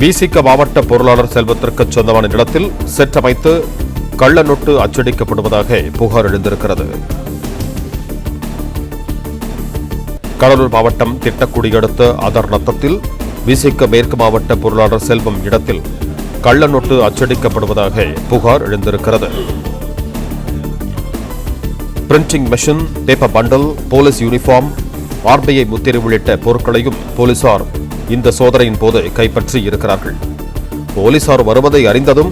விசிக மாவட்ட பொருளாளர் செல்வத்திற்கு சொந்தமான நிலத்தில் செற்றமைத்து கள்ள நோட்டு அச்சடிக்கப்படுவதாக புகார் எழுந்திருக்கிறது. கடலூர் மாவட்டம் திட்டக்குடி அடுத்த அதர் நத்தத்தில் விசிக மேற்கு மாவட்ட பொருளாளர் செல்வம் இடத்தில் கள்ள நோட்டு அச்சடிக்கப்படுவதாக புகார் எழுந்திருக்கிறது. Printing machine paper bundle police uniform RBI முத்திரை உள்ளிட்ட பொருட்களையும் போலீசார் இந்த சோதனையின் போது கைப்பற்றி இருக்கிறார்கள். போலீசார் வருவதை அறிந்ததும்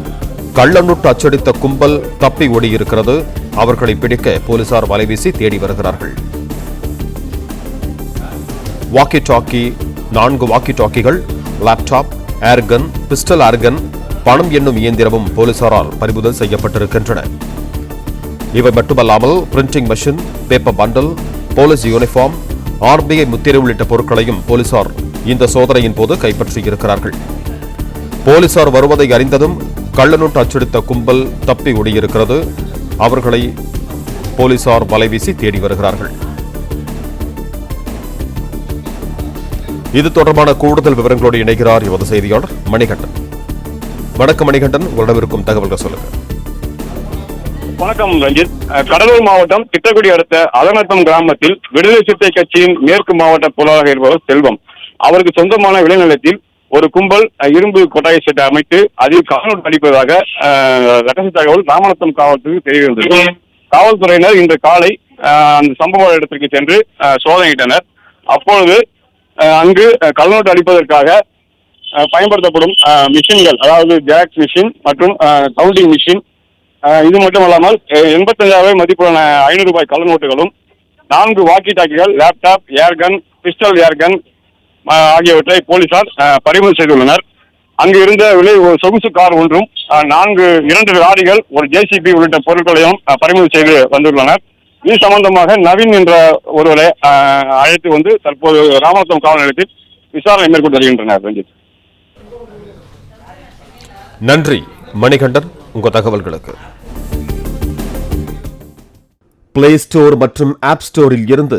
கள்ளநுட்டு அச்சடித்த கும்பல் தப்பி ஓடியிருக்கிறது. அவர்களை பிடிக்க போலீசார் வலைவீசி தேடி வருகிறார்கள். வாக்கி டாக்கி நான்கு வாக்கி டாக்கிகள் லேப்டாப் ஏர்கன் பிஸ்டல் ஏர்கன் பணம் என்னும் இயந்திரமும் போலீசாரால் பறிமுதல் செய்யப்பட்டிருக்கின்றன. இவை மட்டுமல்லாமல் printing machine paper bundle police uniform RBI முத்திரை உள்ளிட்ட பொருட்களையும் போலீசார் இந்த சோதனையின் போது கைப்பற்றியிருக்கிறார்கள். போலீசார் வருவதை அறிந்ததும் கள்ளநோட்டு அச்சடித்த கும்பல் தப்பி ஓடியிருக்கிறது. அவர்களை போலீசார் வலைவீசி தேடி வருகிறார்கள். இது தொடர்பான கூடுதல் விவரங்களோடு இணைகிறார் எமது செய்தியாளர் மணிகண்டன். வணக்கம் மணிகண்டன் உங்களிடமிருக்கும் தகவல்கள் சொல்லுங்க வணக்கம் ரஞ்சித். கடலூர் மாவட்டம் திட்டக்குடி அடுத்த அதனத்தம் கிராமத்தில் விடுதலை சிறுத்தை கட்சியின் மேற்கு மாவட்ட பொருளாளர் இருப்பவர் செல்வம். அவருக்கு சொந்தமான விளைநிலத்தில் ஒரு கும்பல் இரும்பு கொட்டாய் செட்டை அமைத்து அதில் காவல் அளிப்பதாக ரகசிய தகவல் ராமநாதம் காவல்துறைக்கு தெரிவித்தது காவல்துறையினர் இன்று காலை அந்த சம்பவ இடத்திற்கு சென்று சோதனையிட்டனர் அப்பொழுது அங்கு கல்நோட்டு அடிப்பதற்காக அளிப்பதற்காக பயன்படுத்தப்படும் மிஷின்கள் அதாவது ஜாக்ஸ் மிஷின் மற்றும் கவுண்டிங் மிஷின் இது மட்டும் இல்லாமல் அஹ் எண்பத்தஞ்சாயிரம் மதிப்புள்ள ஐநூறு ரூபாய் கள்ள நோட்டுகளும் நான்கு வாக்கி டாக்கிகள் லேப்டாப் ஏர்கன் பிஸ்டல் ஏர்கன் ஆகியவற்றை போலீசார் பறிமுதல் செய்துள்ளனர். அங்கு இருந்த விலை ஒரு சொகுசு கார் ஒன்றும் நான்கு இரண்டு லாரிகள் ஒரு ஜேசிபி உள்ளிட்ட பொருட்களையும் பறிமுதல் செய்து வந்துள்ளனர். இது சம்பந்தமாக நவீன் என்ற ஒருவரை அழைத்து வந்து தற்போது ராமநாதபுரம் காவல் நிலையத்தில் விசாரணை மேற்கொண்டு வருகின்றனர் ரஞ்சித். நன்றி மணிகண்டன் உங்க தகவல்களுக்கு. பிளே ஸ்டோர் மற்றும் ஆப் ஸ்டோரில் இருந்து